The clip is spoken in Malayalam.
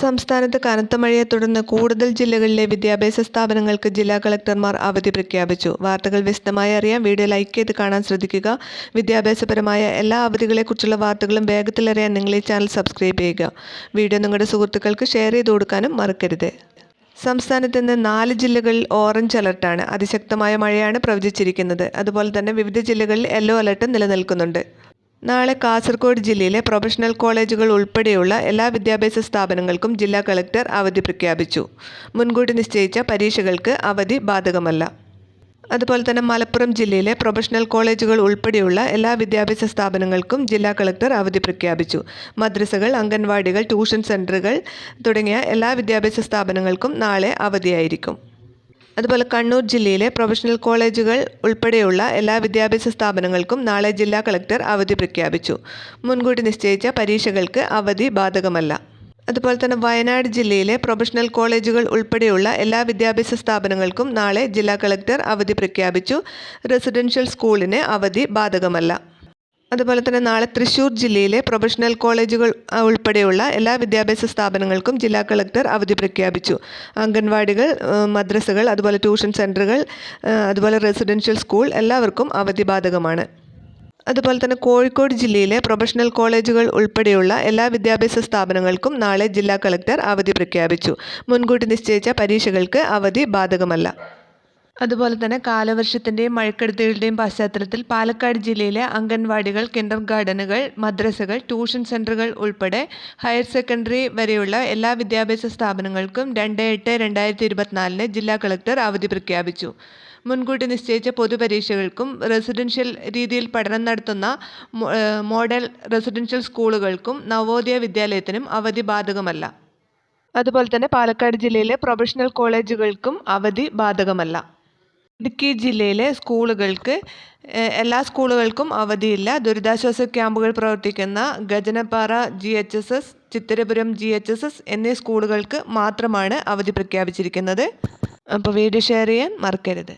സംസ്ഥാനത്ത് കനത്ത മഴയെ തുടർന്ന് കൂടുതൽ ജില്ലകളിലെ വിദ്യാഭ്യാസ സ്ഥാപനങ്ങൾക്ക് ജില്ലാ കളക്ടർമാർ അവധി പ്രഖ്യാപിച്ചു. വാർത്തകൾ വിശദമായി അറിയാൻ വീഡിയോ ലൈക്ക് ചെയ്ത് കാണാൻ ശ്രദ്ധിക്കുക. വിദ്യാഭ്യാസപരമായ എല്ലാ അവധികളെക്കുറിച്ചുള്ള വാർത്തകളും വേഗത്തിലറിയാൻ നിങ്ങൾ ഈ ചാനൽ സബ്സ്ക്രൈബ് ചെയ്യുക. വീഡിയോ നിങ്ങളുടെ സുഹൃത്തുക്കൾക്ക് ഷെയർ ചെയ്ത് കൊടുക്കാനും മറക്കരുത്. സംസ്ഥാനത്ത് ഇന്ന് നാല് ജില്ലകളിൽ ഓറഞ്ച് അലർട്ടാണ്. അതിശക്തമായ മഴയാണ് പ്രവചിച്ചിരിക്കുന്നത്. അതുപോലെ തന്നെ വിവിധ ജില്ലകളിൽ യെല്ലോ അലർട്ടും നിലനിൽക്കുന്നുണ്ട്. നാളെ കാസർഗോഡ് ജില്ലയിലെ പ്രൊഫഷണൽ കോളേജുകൾ ഉൾപ്പെടെയുള്ള എല്ലാ വിദ്യാഭ്യാസ സ്ഥാപനങ്ങൾക്കും ജില്ലാ കളക്ടർ അവധി പ്രഖ്യാപിച്ചു. മുൻകൂട്ടി നിശ്ചയിച്ച പരീക്ഷകൾക്ക് അവധി ബാധകമല്ല. അതുപോലെ തന്നെ മലപ്പുറം ജില്ലയിലെ പ്രൊഫഷണൽ കോളേജുകൾ ഉൾപ്പെടെയുള്ള എല്ലാ വിദ്യാഭ്യാസ സ്ഥാപനങ്ങൾക്കും ജില്ലാ കളക്ടർ അവധി പ്രഖ്യാപിച്ചു. മദ്രസകൾ അംഗൻവാടികൾ ട്യൂഷൻ സെന്ററുകൾ തുടങ്ങിയ എല്ലാ വിദ്യാഭ്യാസ സ്ഥാപനങ്ങൾക്കും നാളെ അവധിയായിരിക്കും. അതുപോലെ കണ്ണൂർ ജില്ലയിലെ പ്രൊഫഷണൽ കോളേജുകൾ ഉൾപ്പെടെയുള്ള എല്ലാ വിദ്യാഭ്യാസ സ്ഥാപനങ്ങൾക്കും നാളെ ജില്ലാ കളക്ടർ അവധി പ്രഖ്യാപിച്ചു. മുൻകൂട്ടി നിശ്ചയിച്ച പരീക്ഷകൾക്ക് അവധി ബാധകമല്ല. അതുപോലെ തന്നെ വയനാട് ജില്ലയിലെ പ്രൊഫഷണൽ കോളേജുകൾ ഉൾപ്പെടെയുള്ള എല്ലാ വിദ്യാഭ്യാസ സ്ഥാപനങ്ങൾക്കും നാളെ ജില്ലാ കളക്ടർ അവധി പ്രഖ്യാപിച്ചു. റെസിഡൻഷ്യൽ സ്കൂളിന് അവധി ബാധകമല്ല. അതുപോലെ തന്നെ നാളെ തൃശൂർ ജില്ലയിലെ പ്രൊഫഷണൽ കോളേജുകൾ ഉൾപ്പെടെയുള്ള എല്ലാ വിദ്യാഭ്യാസ സ്ഥാപനങ്ങൾക്കും ജില്ലാ കളക്ടർ അവധി പ്രഖ്യാപിച്ചു. അംഗൻവാടികൾ മദ്രസകൾ അതുപോലെ ട്യൂഷൻ സെന്ററുകൾ അതുപോലെ റെസിഡൻഷ്യൽ സ്കൂൾ എല്ലാവർക്കും അവധി ബാധകമാണ് അതുപോലെ തന്നെ കോഴിക്കോട് ജില്ലയിലെ പ്രൊഫഷണൽ കോളേജുകൾ ഉൾപ്പെടെയുള്ള എല്ലാ വിദ്യാഭ്യാസ സ്ഥാപനങ്ങൾക്കും നാളെ ജില്ലാ കളക്ടർ അവധി പ്രഖ്യാപിച്ചു. മുൻകൂട്ടി നിശ്ചയിച്ച പരീക്ഷകൾക്ക് അവധി ബാധകമല്ല. അതുപോലെ തന്നെ കാലവർഷത്തിന്റെയും മഴക്കെടുതികളുടെയും പശ്ചാത്തലത്തിൽ പാലക്കാട് ജില്ലയിലെ അംഗൻവാടികൾ കിൻഡർ ഗാർഡനുകൾ മദ്രസകൾ ട്യൂഷൻ സെന്ററുകൾ ഉൾപ്പെടെ ഹയർ സെക്കൻഡറി വരെയുള്ള എല്ലാ വിദ്യാഭ്യാസ സ്ഥാപനങ്ങൾക്കും രണ്ട് എട്ട് രണ്ടായിരത്തി ഇരുപത്തിനാലിന് ജില്ലാ കളക്ടർ അവധി പ്രഖ്യാപിച്ചു. മുൻകൂട്ടി നിശ്ചയിച്ച പൊതുപരീക്ഷകൾക്കും റെസിഡൻഷ്യൽ രീതിയിൽ പഠനം നടത്തുന്ന മോഡൽ റെസിഡൻഷ്യൽ സ്കൂളുകൾക്കും നവോദയ വിദ്യാലയത്തിനും അവധി ബാധകമല്ല. അതുപോലെ തന്നെ പാലക്കാട് ജില്ലയിലെ പ്രൊഫഷണൽ കോളേജുകൾക്കും അവധി ബാധകമല്ല. ഇടുക്കി ജില്ലയിലെ സ്കൂളുകൾക്ക് എല്ലാ സ്കൂളുകൾക്കും അവധിയില്ല. ദുരിതാശ്വാസ ക്യാമ്പുകൾ പ്രവർത്തിക്കുന്ന Gajanappara G H S S Chithirapuram G H S S എന്നീ സ്കൂളുകൾക്ക് മാത്രമാണ് അവധി പ്രഖ്യാപിച്ചിരിക്കുന്നത്. അപ്പോൾ വീഡിയോ ഷെയർ ചെയ്യാൻ മറക്കരുത്.